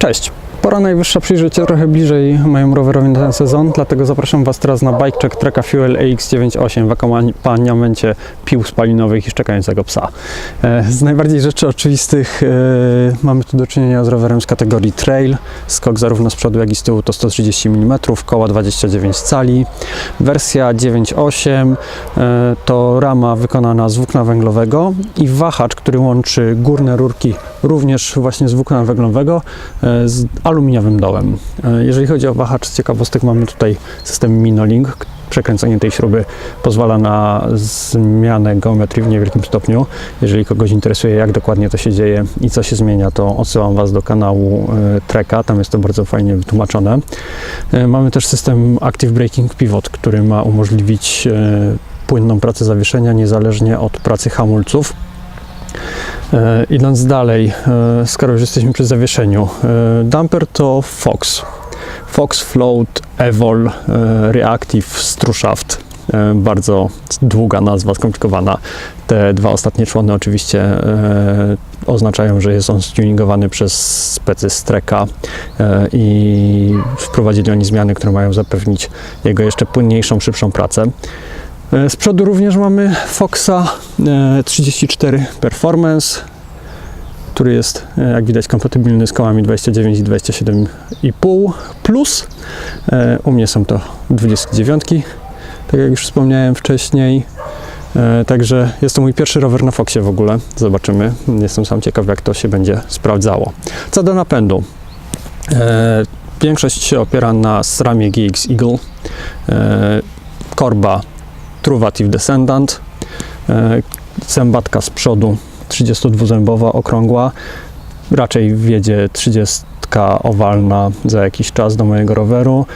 Cześć! Pora najwyższa przyjrzeć się trochę bliżej mojemu rowerowi na ten sezon, dlatego zapraszam Was teraz na Bike Check Treka Fuel AX98 w akompaniamencie pił spalinowych i szczekającego psa. E, Z najbardziej rzeczy oczywistych e, mamy tu do czynienia z rowerem z kategorii trail. Skok zarówno z przodu, jak i z tyłu to 130 mm, koła 29 cali. Wersja 9.8 e, to rama wykonana z włókna węglowego i wahacz, który łączy górne rurki również właśnie z włókna węglowego z aluminiowym dołem. E, Jeżeli chodzi o wahacz z ciekawostek, mamy tutaj system Minolink. Przekręcenie tej śruby pozwala na zmianę geometrii w niewielkim stopniu. Jeżeli kogoś interesuje, jak dokładnie to się dzieje i co się zmienia, to odsyłam Was do kanału e, Treka, tam jest to bardzo fajnie wytłumaczone. E, Mamy też system Active Braking Pivot, który ma umożliwić płynną pracę zawieszenia niezależnie od pracy hamulców. E, idąc dalej, e, skoro już jesteśmy przy zawieszeniu, e, dumper to Fox. Fox Float Evol Reactive Strushaft. Bardzo długa nazwa, skomplikowana. Te dwa ostatnie człony oczywiście oznaczają, że jest on stuningowany przez specy z Treka e, i wprowadzili oni zmiany, które mają zapewnić jego jeszcze płynniejszą, szybszą pracę. E, Z przodu również mamy Foxa e, 34 Performance, który jest, e, jak widać, kompatybilny z kołami 29 i 27,5 plus. E, U mnie są to 29, tak jak już wspomniałem wcześniej. E, Także jest to mój pierwszy rower na Foxie w ogóle. Zobaczymy. Jestem sam ciekaw, jak to się będzie sprawdzało. Co do napędu. E, Większość się opiera na SRAMie GX Eagle. E, Korba Truvative Descendant. E, Zębatka z przodu 32-zębowa, okrągła. Raczej wjedzie 30 owalna za jakiś czas do mojego roweru.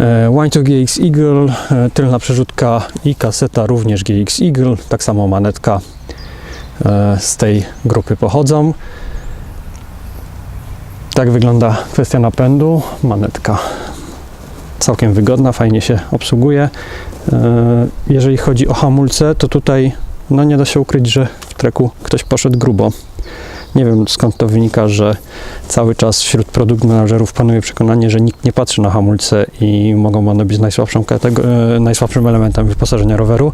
E, Łańcuch GX Eagle, e, tylna przerzutka i kaseta również GX Eagle, tak samo manetka z tej grupy pochodzą. Tak wygląda kwestia napędu. Manetka całkiem wygodna, fajnie się obsługuje. E, Jeżeli chodzi o hamulce, to tutaj no nie da się ukryć, że w treku ktoś poszedł grubo. Nie wiem skąd to wynika, że cały czas wśród produkt menadżerów panuje przekonanie, że nikt nie patrzy na hamulce i mogą one być e, najsłabszym elementem wyposażenia roweru.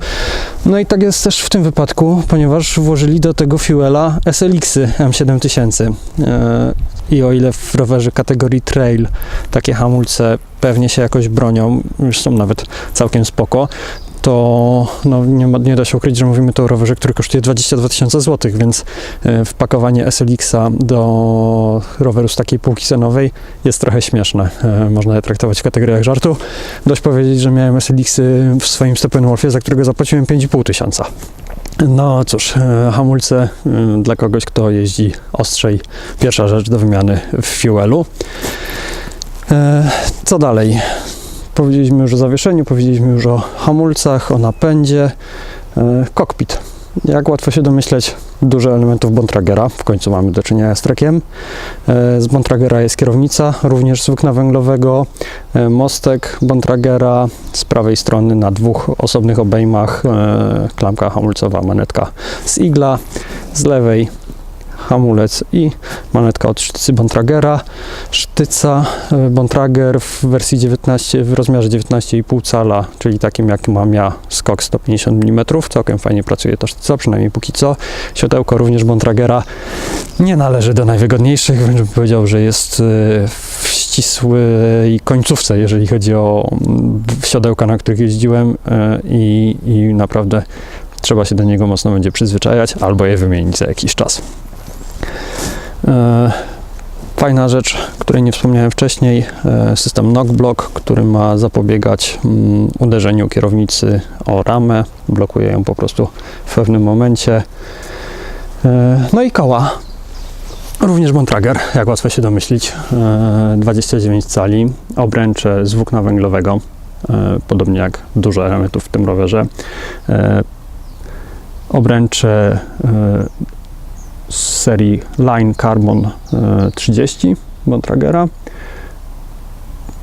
No i tak jest też w tym wypadku, ponieważ włożyli do tego fuela SLX-y M7000. I o ile w rowerze kategorii trail takie hamulce pewnie się jakoś bronią, już są nawet całkiem spoko, to no, nie, ma, nie da się ukryć, że mówimy tu o rowerze, który kosztuje 22 tysiące złotych, więc e, wpakowanie SLX-a do roweru z takiej półki cenowej jest trochę śmieszne. E, Można je traktować w kategoriach żartu. Dość powiedzieć, że miałem SLX-y w swoim Steppenwolfie, za którego zapłaciłem 5,5 tysiąca. No cóż, e, hamulce e, dla kogoś, kto jeździ ostrzej, pierwsza rzecz do wymiany w fuelu. E, Co dalej? Powiedzieliśmy już o zawieszeniu, powiedzieliśmy już o hamulcach, o napędzie. Kokpit. Jak łatwo się domyśleć, dużo elementów Bontragera. W końcu mamy do czynienia z trekiem. E, Z Bontragera jest kierownica, również z włókna węglowego. E, Mostek Bontragera z prawej strony na dwóch osobnych obejmach. e, Klamka hamulcowa, manetka z igla. Z lewej hamulec i manetka od sztycy Bontragera. Sztyca e, Bontrager w wersji 19, w rozmiarze 19,5 cala, czyli takim jak mam ja, skok 150 mm. Całkiem fajnie pracuje ta sztyca, przynajmniej póki co. Siodełko również Bontragera nie należy do najwygodniejszych, wręcz bym powiedział, że jest e, w ścisłej końcówce, jeżeli chodzi o mm, siodełka, na których jeździłem e, i, i naprawdę trzeba się do niego mocno będzie przyzwyczajać albo je wymienić za jakiś czas. E, Fajna rzecz, której nie wspomniałem wcześniej, e, system knockblock, który ma zapobiegać mm, uderzeniu kierownicy o ramę, blokuje ją po prostu w pewnym momencie. E, No i koła. Również Bontrager, jak łatwo się domyślić, e, 29 cali, obręcze z włókna węglowego, podobnie jak dużo elementów w tym rowerze. Obręcze z serii Line Carbon e, 30 Bontragera.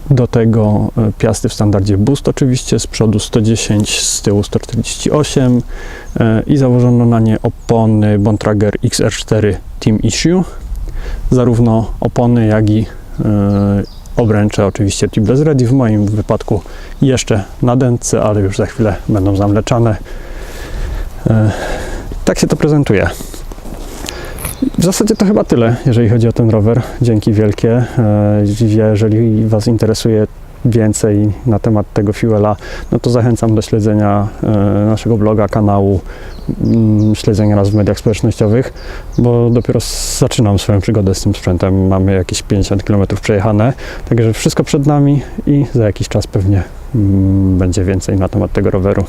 Do tego e, piasty w standardzie Boost oczywiście, z przodu 110, z tyłu 148 e, i założono na nie opony Bontrager XR4 Team Issue. Zarówno opony, jak i Obręcze oczywiście Tubeless Ready, w moim wypadku jeszcze na dętce, ale już za chwilę będą zamleczane. E, Tak się to prezentuje. W zasadzie to chyba tyle, jeżeli chodzi o ten rower. Dzięki wielkie. E, Jeżeli Was interesuje więcej na temat tego fuela, no to zachęcam do śledzenia e, naszego bloga, kanału, mm, śledzenia nas w mediach społecznościowych, bo dopiero zaczynam swoją przygodę z tym sprzętem. Mamy jakieś 50 km przejechane, także wszystko przed nami i za jakiś czas pewnie mm, będzie więcej na temat tego roweru.